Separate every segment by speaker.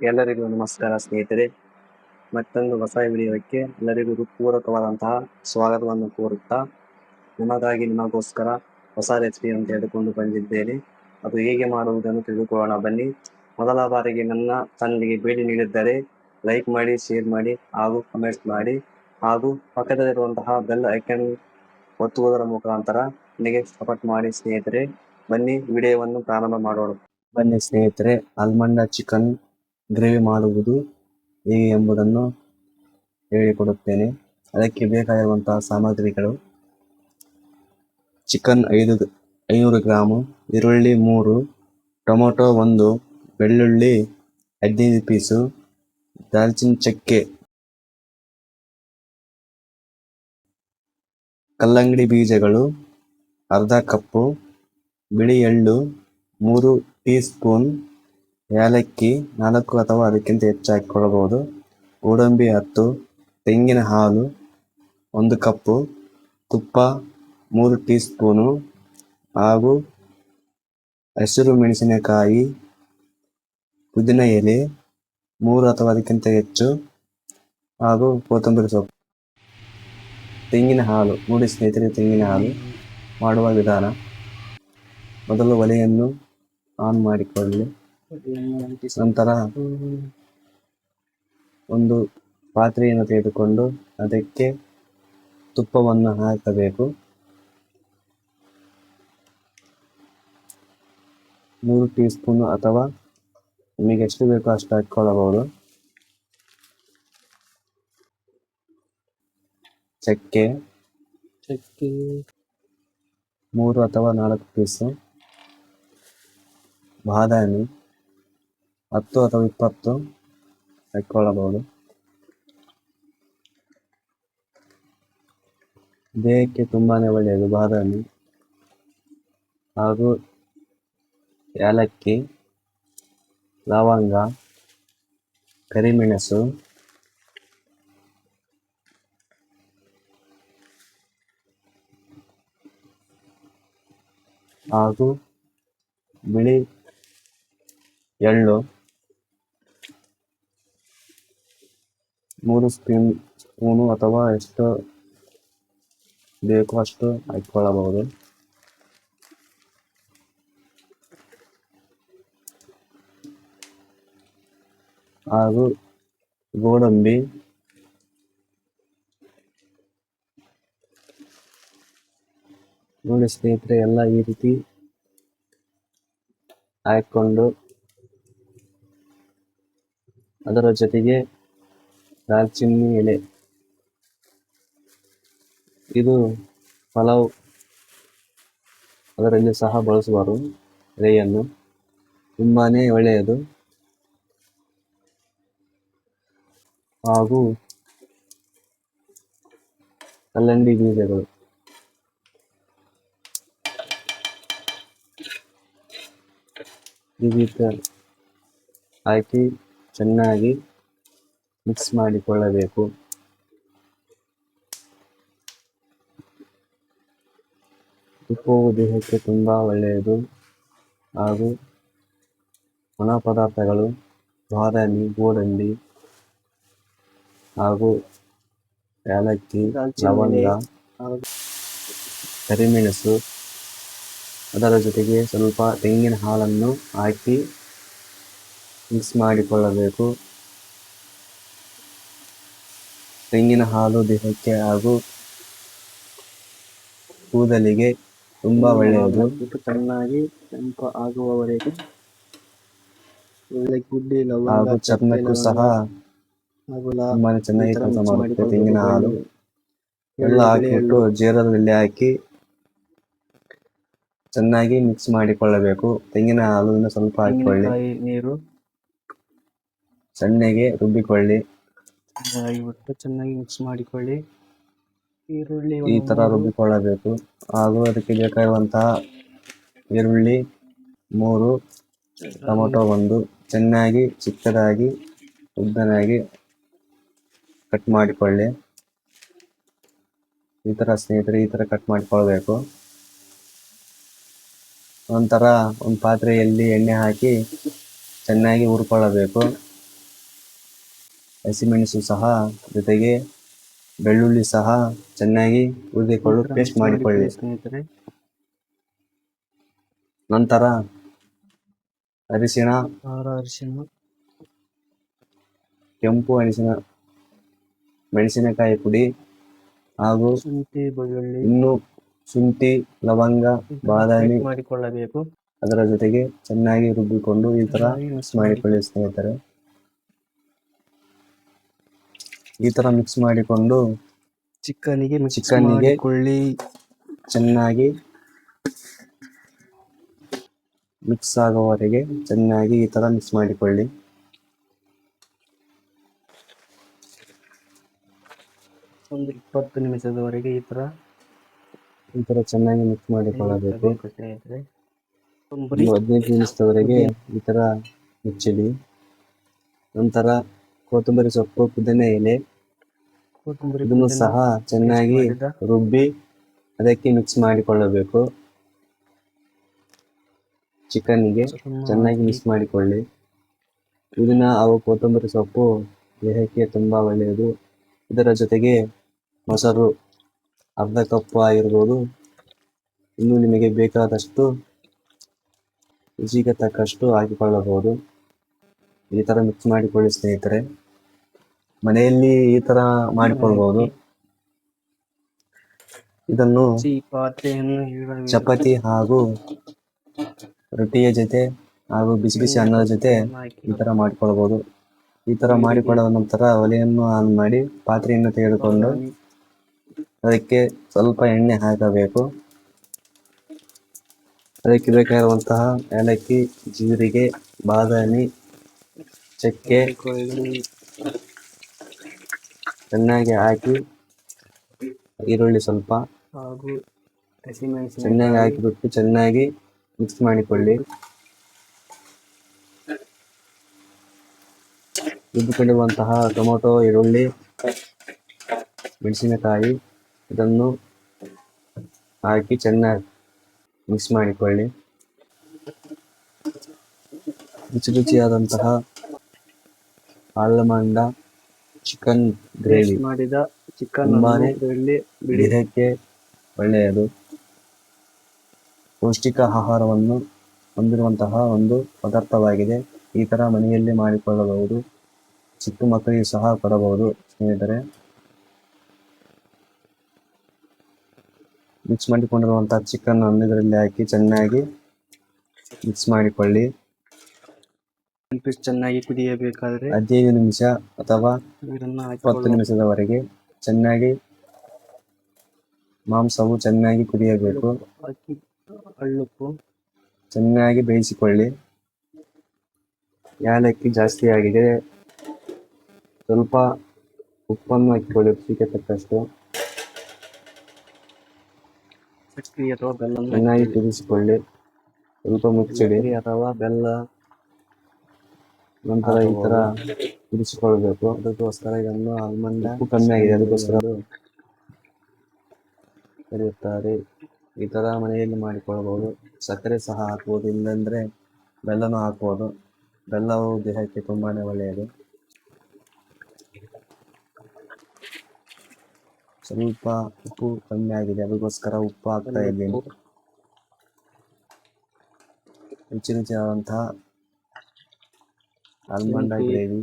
Speaker 1: ಎಲ್ಲರಿಗೂ ನಮಸ್ಕಾರ ಸ್ನೇಹಿತರೆ. ಮತ್ತೊಂದು ಹೊಸ ವಿಡಿಯೋಕ್ಕೆ ಎಲ್ಲರಿಗೂ ಹೃತ್ಪೂರ್ವಕವಾದಂತಹ ಸ್ವಾಗತವನ್ನು ಕೋರುತ್ತಾ ನಿಮಗಾಗಿ ನಿಮಗೋಸ್ಕರ ಹೊಸ ರೆಚಡಿ ಅಂತ ಹೇಳಿಕೊಂಡು ಬಂದಿದ್ದೇನೆ. ಅದು ಹೇಗೆ ಮಾಡುವುದನ್ನು ತಿಳಿದುಕೊಳ್ಳೋಣ. ಬನ್ನಿ. ಮೊದಲ ಬಾರಿಗೆ ನನ್ನ ಚಾನಲ್ಗೆ ಭೇಟಿ ನೀಡಿದ್ದರೆ ಲೈಕ್ ಮಾಡಿ ಶೇರ್ ಮಾಡಿ ಹಾಗೂ ಕಮೆಂಟ್ಸ್ ಮಾಡಿ ಹಾಗೂ ಪಕ್ಕದಲ್ಲಿರುವಂತಹ ಬೆಲ್ ಐಕನ್ ಒತ್ತುವುದರ ಮುಖಾಂತರ ನನಗೆ ಸಪೋರ್ಟ್ ಮಾಡಿ ಸ್ನೇಹಿತರೆ. ಬನ್ನಿ, ವಿಡಿಯೋವನ್ನು ಪ್ರಾರಂಭ ಮಾಡೋಣ. ಬನ್ನಿ ಸ್ನೇಹಿತರೆ ಆಲ್ಮಂಡ ಚಿಕನ್ ಗ್ರೇವಿ ಮಾಡುವುದು ಹೇಗೆ ಎಂಬುದನ್ನು ಹೇಳಿಕೊಡುತ್ತೇನೆ. ಅದಕ್ಕೆ ಬೇಕಾಗಿರುವಂತಹ ಸಾಮಗ್ರಿಗಳು. ಚಿಕನ್ ಐದು, ಐನೂರು ಗ್ರಾಮು ಈರುಳ್ಳಿ ಮೂರು, ಟೊಮೊಟೊ ಒಂದು, ಬೆಳ್ಳುಳ್ಳಿ ಹದಿನೈದು ಪೀಸು, ದಾಲ್ಚಿನ್ ಚಕ್ಕೆ ಕಲ್ಲಂಗಡಿ ಬೀಜಗಳು, ಅರ್ಧ ಕಪ್ಪು, ಬಿಳಿ ಎಳ್ಳು, ಮೂರು ಟೀ ಸ್ಪೂನ್ ಏಲಕ್ಕಿ ನಾಲ್ಕು ಅಥವಾ ಅದಕ್ಕಿಂತ ಹೆಚ್ಚಾಗಿ ಹಾಕಿಕೊಳ್ಳಬಹುದು ಗೋಡಂಬಿ ಹತ್ತು, ತೆಂಗಿನ ಹಾಲು ಒಂದು ಕಪ್ಪು, ತುಪ್ಪ ಮೂರು ಟೀ ಸ್ಪೂನು ಹಾಗೂ ಹಸಿರು ಮೆಣಸಿನಕಾಯಿ, ಪುದಿನ ಎಲೆ ಮೂರು ಅಥವಾ ಅದಕ್ಕಿಂತ ಹೆಚ್ಚು ಹಾಗೂ ಕೊತ್ತಂಬರಿ ಸೊಪ್ಪು. ತೆಂಗಿನ ಹಾಲು, ನೋಡಿ ಸ್ನೇಹಿತರೆ, ತೆಂಗಿನ ಹಾಲು ಮಾಡುವ ವಿಧಾನ. ಮೊದಲು ಒಲೆಯನ್ನು ಆನ್ ಮಾಡಿಕೊಳ್ಳಿ. ನಂತರ ಒಂದು ಪಾತ್ರೆಯನ್ನು ತೆಗೆದುಕೊಂಡು ಅದಕ್ಕೆ ತುಪ್ಪವನ್ನು ಹಾಕಬೇಕು. ಮೂರು ಟೀ ಸ್ಪೂನ್ ಅಥವಾ ನಿಮಗೆ ಎಷ್ಟು ಬೇಕೋ ಅಷ್ಟು ಹಾಕಿಕೊಳ್ಳಬಹುದು. ಚಕ್ಕೆ
Speaker 2: ಚಕ್ಕೆ.
Speaker 1: ಮೂರು ಅಥವಾ ನಾಲ್ಕು ಪೀಸು. ಬಾದಾಮಿ. ಹತ್ತು ಅಥವಾ ಇಪ್ಪತ್ತು. ಹಾಕಿಕೊಳ್ಳಬಹುದು ದೇಹಕ್ಕೆ ತುಂಬಾನೇ ಒಳ್ಳೆಯದು, ಬಾದಾಮಿ. ಹಾಗೂ ಏಲಕ್ಕಿ, ಲವಂಗ, ಕರಿಮೆಣಸು. ಹಾಗೂ ಬಿಳಿ ಎಳ್ಳು. ಮೂರು ಸ್ಪೀನ್ ಸ್ಪೂನು ಅಥವಾ ಎಷ್ಟು ಬೇಕೋ ಅಷ್ಟು ಹಾಕಿಕೊಳ್ಳಬಹುದು ಹಾಗೂ ಗೋಡಂಬಿ. ನೋಡಿ ಸ್ನೇಹಿತರೆ, ಎಲ್ಲ ಈ ರೀತಿ ಹಾಕೊಂಡು ಅದರ ಜೊತೆಗೆ ದಾಲ್ಚಿನ್ನಿ ಎಲೆ. ಇದು ಪಲಾವ್. ಅದರಲ್ಲಿ ಸಹ ಬಳಸುವರು ಎಲೆಯನ್ನು. ತುಂಬಾನೇ ಒಳ್ಳೆಯದು. ಹಾಗೂ ಕಲ್ಲಂಗಡಿ ಬೀಜಗಳು. ಈ ಹಾಕಿ ಚೆನ್ನಾಗಿ ಮಿಕ್ಸ್ ಮಾಡಿಕೊಳ್ಳಬೇಕು. ತುಪ್ಪವು ದೇಹಕ್ಕೆ ತುಂಬಾ ಒಳ್ಳೆಯದು. ಹಾಗೂ ಒಣ ಪದಾರ್ಥಗಳು ಬಾದಾಮಿ ಗೋಡಂಬಿ ಹಾಗೂ ಏಲಕ್ಕಿ ಲವಂಗ ಕರಿಮೆಣಸು. ಅದರ ಜೊತೆಗೆ ಸ್ವಲ್ಪ ತೆಂಗಿನ ಹಾಲನ್ನು ಹಾಕಿ ಮಿಕ್ಸ್ ಮಾಡಿಕೊಳ್ಳಬೇಕು. ತೆಂಗಿನ ಹಾಲು ದೇಹಕ್ಕೆ ಹಾಗೂ ಕೂದಲಿಗೆ ತುಂಬಾ ಒಳ್ಳೆಯದು.
Speaker 2: ಚೆನ್ನಾಗಿ ಕೆಂಪು ಆಗುವವರೆಗೆ ಒಳ್ಳೆ ಗುಡ್ಡಿ
Speaker 1: ಹಾಗೂ ಚರ್ಮಕ್ಕೂ ಸಹ ತುಂಬಾನೇ ಚೆನ್ನಾಗಿ ಕೆಲಸ ಮಾಡುತ್ತೆ ತೆಂಗಿನ ಹಾಲು. ಎಲ್ಲ ಹಾಕಿಬಿಟ್ಟು ಜೀರದಲ್ಲಿ ಹಾಕಿ ಚೆನ್ನಾಗಿ ಮಿಕ್ಸ್ ಮಾಡಿಕೊಳ್ಳಬೇಕು. ತೆಂಗಿನ ಹಾಲು ಸ್ವಲ್ಪ ಹಾಕಿಕೊಳ್ಳಿ.
Speaker 2: ನೀರು.
Speaker 1: ಸಣ್ಣಗೆ ರುಬ್ಬಿಕೊಳ್ಳಿ.
Speaker 2: ಚೆನ್ನಾಗಿ ಬಿಟ್ಟು ಚೆನ್ನಾಗಿ ಮಿಕ್ಸ್ ಮಾಡಿಕೊಳ್ಳಿ. ಈರುಳ್ಳಿ
Speaker 1: ಈ
Speaker 2: ಒಂದು
Speaker 1: ತರ
Speaker 2: ಮೂರು,
Speaker 1: ರುಬ್ಬಿಕೊಳ್ಳಬೇಕು. ಹಾಗೂ ಅದಕ್ಕೆ ಬೇಕಾಗಿರುವಂತಹ ಈರುಳ್ಳಿ ಮೂರು ಟೊಮೊಟೊ ಒಂದು. ಚೆನ್ನಾಗಿ ಚಿಕ್ಕದಾಗಿ ಉದ್ದನಾಗಿ ಕಟ್ ಮಾಡಿಕೊಳ್ಳಿ. ಈ ತರ ಸ್ನೇಹಿತರೆ ಈ ತರ ಕಟ್ ಮಾಡಿಕೊಳ್ಬೇಕು. ನಂತರ ಒಂದು ಪಾತ್ರೆಯಲ್ಲಿ ಎಣ್ಣೆ ಹಾಕಿ ಚೆನ್ನಾಗಿ ಹುರ್ಕೊಳ್ಳಬೇಕು. ಹಸಿಮೆಣಸು ಸಹ ಜೊತೆಗೆ ಬೆಳ್ಳುಳ್ಳಿ ಸಹ ಚೆನ್ನಾಗಿ ಹುರಿದುಕೊಂಡು ಪೇಸ್ಟ್ ಮಾಡಿಕೊಳ್ಳಿ.
Speaker 2: ಸ್ನೇಹಿತರೆ
Speaker 1: ನಂತರ ಅರಿಶಿಣ
Speaker 2: ಖಾರ ಅರಿಶಿಣ.
Speaker 1: ಕೆಂಪು ಅರಿಶಿಣ ಮೆಣಸಿನಕಾಯಿ ಪುಡಿ ಹಾಗೂ
Speaker 2: ಶುಂಠಿ ಬೆಳ್ಳುಳ್ಳಿ.
Speaker 1: ಇನ್ನು ಶುಂಠಿ ಲವಂಗ ಬಾದಾಮಿ
Speaker 2: ಮಾಡಿಕೊಳ್ಳಬೇಕು.
Speaker 1: ಅದರ ಜೊತೆಗೆ ಚೆನ್ನಾಗಿ ರುಬ್ಬಿಕೊಂಡು ಈ ತರ ಮಿಕ್ಸ್ ಮಾಡಿಕೊಳ್ಳಿ ಸ್ನೇಹಿತರೆ. ಈ ತರ ಮಿಕ್ಸ್ ಮಾಡಿಕೊಂಡು
Speaker 2: ಚಿಕನ್ನಿಗೆ
Speaker 1: ಚಿಕನ್ನಿಗೆ
Speaker 2: ಮಾಡಿಕೊಳ್ಳಿ.
Speaker 1: ಚೆನ್ನಾಗಿ ಮಿಕ್ಸ್ ಆಗುವವರೆಗೆ ಚೆನ್ನಾಗಿ ಈ ತರ ಮಿಕ್ಸ್ ಮಾಡಿಕೊಳ್ಳಿ.
Speaker 2: ಒಂದು ಇಪ್ಪತ್ತು ನಿಮಿಷದವರೆಗೆ ಈ ತರ
Speaker 1: ಈ ತರ ಚೆನ್ನಾಗಿ ಮಿಕ್ಸ್ ಮಾಡಿಕೊಳ್ಳಬೇಕು. ಹದಿನೈದು ನಿಮಿಷದವರೆಗೆ ಈ ತರ ಮುಚ್ಚಿಡಿ. ನಂತರ ಕೊತ್ತಂಬರಿ ಸೊಪ್ಪು ಪುದೀನ ಎಲೆ
Speaker 2: ಕೊತ್ತಂಬರಿ
Speaker 1: ಇದನ್ನು
Speaker 2: ಪುದೀನ
Speaker 1: ಸಹ ಚೆನ್ನಾಗಿ
Speaker 2: ಮಾಡಿದ
Speaker 1: ರುಬ್ಬಿ ಅದಕ್ಕೆ ಮಿಕ್ಸ್ ಮಾಡಿಕೊಳ್ಳಬೇಕು. ಚಿಕನ್ನಿಗೆ
Speaker 2: ಗೆ
Speaker 1: ಚೆನ್ನಾಗಿ ಮಿಕ್ಸ್ ಮಾಡಿಕೊಳ್ಳಿ. ಇದನ್ನ ಅವು ಕೊತ್ತಂಬರಿ ಸೊಪ್ಪು ದೇಹಕ್ಕೆ ತುಂಬಾ ಒಳ್ಳೆಯದು. ಇದರ ಜೊತೆಗೆ ಮೊಸರು ಅರ್ಧ ಕಪ್ ಆಗಿರ್ಬೋದು. ಇನ್ನು ನಿಮಗೆ ಬೇಕಾದಷ್ಟು ರುಚಿಗೆ ತಕ್ಕಷ್ಟು ಹಾಕಿಕೊಳ್ಳಬಹುದು. ಈ ತರ ಮಿಕ್ಸ್ ಮಾಡಿಕೊಳ್ಳಿ ಸ್ನೇಹಿತರೆ. ಮನೆಯಲ್ಲಿ ಈ ತರ ಮಾಡಿಕೊಳ್ಬಹುದು ಇದನ್ನು. ಚಪಾತಿ ಹಾಗೂ ರೊಟ್ಟಿಯ ಜೊತೆ ಹಾಗೂ ಬಿಸಿ ಬಿಸಿ ಅನ್ನದ ಜೊತೆ ಈ ತರ ಮಾಡಿಕೊಳ್ಬಹುದು ಈ ತರ ಮಾಡಿಕೊಳ್ಳದ ನಂತರ ಒಲೆಯನ್ನು ಆನ್ ಮಾಡಿ ಪಾತ್ರೆಯನ್ನು ತೆಗೆದುಕೊಂಡು ಅದಕ್ಕೆ ಸ್ವಲ್ಪ ಎಣ್ಣೆ ಹಾಕಬೇಕು ಅದಕ್ಕೆ ಬೇಕಾಗಿರುವಂತಹ ಏಲಕ್ಕಿ ಜೀರಿಗೆ ಬಾದಾಮಿ ಚಕ್ಕೆ. ಚೆನ್ನಾಗಿ ಹಾಕಿ ಈರುಳ್ಳಿ ಸ್ವಲ್ಪ
Speaker 2: ಹಾಗೂ ಹಸಿಮೆಣಸಿನ
Speaker 1: ಚೆನ್ನಾಗಿ ಹಾಕಿಬಿಟ್ಟು ಚೆನ್ನಾಗಿ ಮಿಕ್ಸ್ ಮಾಡಿಕೊಳ್ಳಿ. ರುಬ್ಬಿಕೊಂಡಿರುವಂತಹ ಟೊಮೊಟೊ ಈರುಳ್ಳಿ ಮೆಣಸಿನಕಾಯಿ ಇದನ್ನು ಹಾಕಿ ಚೆನ್ನಾಗಿ ಮಿಕ್ಸ್ ಮಾಡಿಕೊಳ್ಳಿ. ರುಚಿ ರುಚಿಯಾದಂತಹ ಆಲಮಂಡ ಚಿಕನ್ ಗ್ರೇವಿ.
Speaker 2: ಮಾಡಿದ ಚಿಕನ್
Speaker 1: ತುಂಬಾನೇ
Speaker 2: ಇದರಲ್ಲಿ ಬಿಡಿ.
Speaker 1: ಒಳ್ಳೆಯದು. ಪೌಷ್ಟಿಕ ಆಹಾರವನ್ನು ಹೊಂದಿರುವಂತಹ ಒಂದು ಪದಾರ್ಥವಾಗಿದೆ. ಈ ತರ ಮನೆಯಲ್ಲಿ ಮಾಡಿಕೊಳ್ಳಬಹುದು. ಚಿಕ್ಕ ಮಕ್ಕಳಿಗೆ ಸಹ ಕೊಡಬಹುದು. ಸ್ನೇಹಿತರೆ ಮಿಕ್ಸ್ ಮಾಡಿಕೊಂಡಿರುವಂತಹ ಚಿಕನ್ ಅನ್ನು ಇದರಲ್ಲಿ ಹಾಕಿ ಚೆನ್ನಾಗಿ ಮಿಕ್ಸ್ ಮಾಡಿಕೊಳ್ಳಿ.
Speaker 2: ಪೀಸ್ ಚೆನ್ನಾಗಿ ಕುದಿಯಬೇಕಾದ್ರೆ
Speaker 1: ಹದಿನೈದು ನಿಮಿಷ ಅಥವಾ
Speaker 2: ನೀರನ್ನು
Speaker 1: ಇಪ್ಪತ್ತು ನಿಮಿಷದವರೆಗೆ ಚೆನ್ನಾಗಿ ಮಾಂಸವು ಚೆನ್ನಾಗಿ ಕುದಿಯಬೇಕು.
Speaker 2: ಅಳ್ಳುಪ್ಪು. ಹಳ್ಳುಪ್ಪು
Speaker 1: ಚೆನ್ನಾಗಿ ಬೇಯಿಸಿಕೊಳ್ಳಿ. ಏಲಕ್ಕಿ ಜಾಸ್ತಿ ಆಗಿದೆ. ಸ್ವಲ್ಪ ಉಪ್ಪನ್ನು ಹಾಕಿಕೊಳ್ಳಿ ರುಚಿಗೆ ತಕ್ಕಷ್ಟು.
Speaker 2: ಸಕ್ಕರೆ ಅಥವಾ ಬೆಲ್ಲ
Speaker 1: ಚೆನ್ನಾಗಿ ಕುದಿಸಿಕೊಳ್ಳಿ. ಸ್ವಲ್ಪ ಮುಚ್ಚಿಡಿ.
Speaker 2: ಅಥವಾ ಬೆಲ್ಲ
Speaker 1: ನಂತರ ಈ ತರ ಕುದಿಸಿಕೊಳ್ಬೇಕು
Speaker 2: ಅದಕ್ಕೋಸ್ಕರ ಇದನ್ನು ಆಲ್ಮಂಡ್
Speaker 1: ಉಪ್ಪು ಕಮ್ಮಿ ಆಗಿದೆ. ಅದಕ್ಕೋಸ್ಕರ ಕರೆಯುತ್ತಾರೆ. ಈ ತರ ಮನೆಯಲ್ಲಿ ಮಾಡಿಕೊಳ್ಳಬಹುದು. ಸಕ್ಕರೆ ಸಹ ಹಾಕ್ಬೋದು. ಇಲ್ಲಂದ್ರೆ ಬೆಲ್ಲನೂ ಹಾಕ್ಬೋದು. ಬೆಲ್ಲವು ದೇಹಕ್ಕೆ ತುಂಬಾನೇ ಒಳ್ಳೆಯದು. ಸ್ವಲ್ಪ ಉಪ್ಪು ಕಮ್ಮಿ ಆಗಿದೆ. ಅದಕ್ಕೋಸ್ಕರ ಉಪ್ಪು ಹಾಕ್ತಾ ಇದ್ದೀನಿ. ರುಚಿ ರುಚಿಯಾದಂತಹ ಆಲ್ಮಂಡ ಗ್ರೇವಿ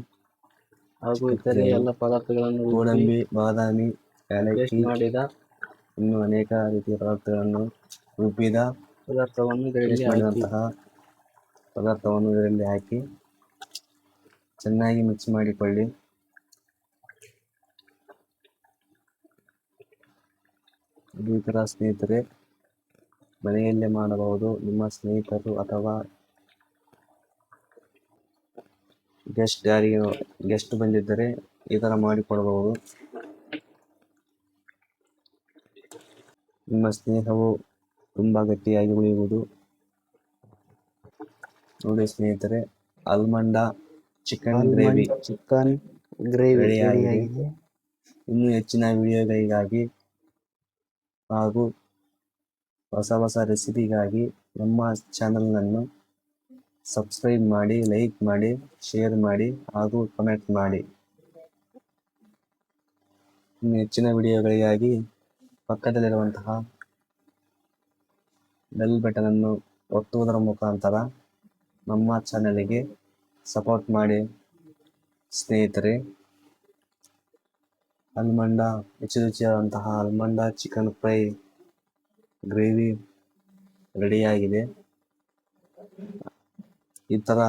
Speaker 2: ಹಾಗೂ ಇತರೆ ಎಲ್ಲ ಪದಾರ್ಥಗಳನ್ನು
Speaker 1: ಗೋಡಂಬಿ ಬಾದಾಮಿ ಏಲಕ್ಕಿ
Speaker 2: ಮಾಡಿದ
Speaker 1: ಇನ್ನು ಅನೇಕ ರೀತಿಯ ಪದಾರ್ಥಗಳನ್ನು ರುಬ್ಬಿದ
Speaker 2: ಪದಾರ್ಥವನ್ನು ಇದರಲ್ಲಿ
Speaker 1: ಮಾಡಿದಂತಹ ಪದಾರ್ಥವನ್ನು ಇದರಲ್ಲಿ ಹಾಕಿ ಚೆನ್ನಾಗಿ ಮಿಕ್ಸ್ ಮಾಡಿಕೊಳ್ಳಿ. ಈ ಥರ ಸ್ನೇಹಿತರೆ ಮನೆಯಲ್ಲೇ ಮಾಡಬಹುದು. ನಿಮ್ಮ ಸ್ನೇಹಿತರು ಅಥವಾ ಗೆಸ್ಟ್ ಯಾರಿಗೆ ಗೆಸ್ಟ್ ಬಂದಿದ್ದರೆ ಈ ಥರ ಮಾಡಿಕೊಡಬಹುದು ನಿಮ್ಮ ಸ್ನೇಹವು ತುಂಬಾ ಗಟ್ಟಿಯಾಗಿ ಉಳಿಯುವುದು. ನೋಡಿ ಸ್ನೇಹಿತರೆ almond chicken gravy
Speaker 2: chicken gravy
Speaker 1: ಇನ್ನೂ ಹೆಚ್ಚಿನ ವಿಡಿಯೋಗಳಿಗಾಗಿ ಹಾಗೂ ಹೊಸ ಹೊಸ ರೆಸಿಪಿಗಾಗಿ ನಮ್ಮ ಚಾನಲ್ನನ್ನು ಸಬ್ಸ್ಕ್ರೈಬ್ ಮಾಡಿ ಲೈಕ್ ಮಾಡಿ ಶೇರ್ ಮಾಡಿ, ಹಾಗೂ ಕಮೆಂಟ್ ಮಾಡಿ. ಹೆಚ್ಚಿನ ವಿಡಿಯೋಗಳಿಗಾಗಿ ಪಕ್ಕದಲ್ಲಿರುವಂತಹ ಬೆಲ್ ಬಟನ್ ಅನ್ನು ಒತ್ತುವುದರ ಮುಖಾಂತರ ನಮ್ಮ ಚಾನೆಲ್ಗೆ ಸಪೋರ್ಟ್ ಮಾಡಿ, ಸ್ನೇಹಿತರೆ. ಅಲ್ಮಂಡ ರುಚಿ ರುಚಿಯಾದಂತಹ ಅಲ್ಮಂಡ ಚಿಕನ್ ಫ್ರೈ ಗ್ರೇವಿ ರೆಡಿಯಾಗಿದೆ ಈ ತರ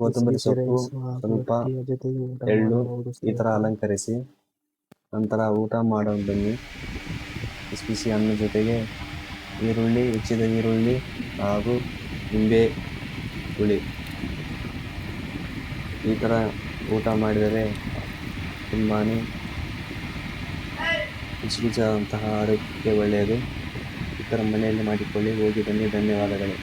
Speaker 1: ಕೊತ್ತಂಬರಿ ಸೊಪ್ಪು ಸ್ವಲ್ಪ ಎಳ್ಳು ಈ ತರ ಅಲಂಕರಿಸಿ. ನಂತರ ಊಟ ಮಾಡೋ ಬನ್ನಿ. ಬಿಸಿ ಬಿಸಿ ಅನ್ನ ಜೊತೆಗೆ ಈರುಳ್ಳಿ ಹೆಚ್ಚಿದ ಈರುಳ್ಳಿ ಹಾಗೂ ನಿಂಬೆ ಹುಳಿ. ಈ ಥರ ಊಟ ಮಾಡಿದರೆ ತುಂಬಾ ರುಚಿ ರುಚಿಯಾದಂತಹ ಆರೋಗ್ಯಕ್ಕೆ ಒಳ್ಳೆಯದು. ಈ ಥರ ಮನೆಯಲ್ಲಿ ಮಾಡಿಕೊಳ್ಳಿ. ಹೋಗಿ ಬನ್ನಿ. ಧನ್ಯವಾದಗಳು.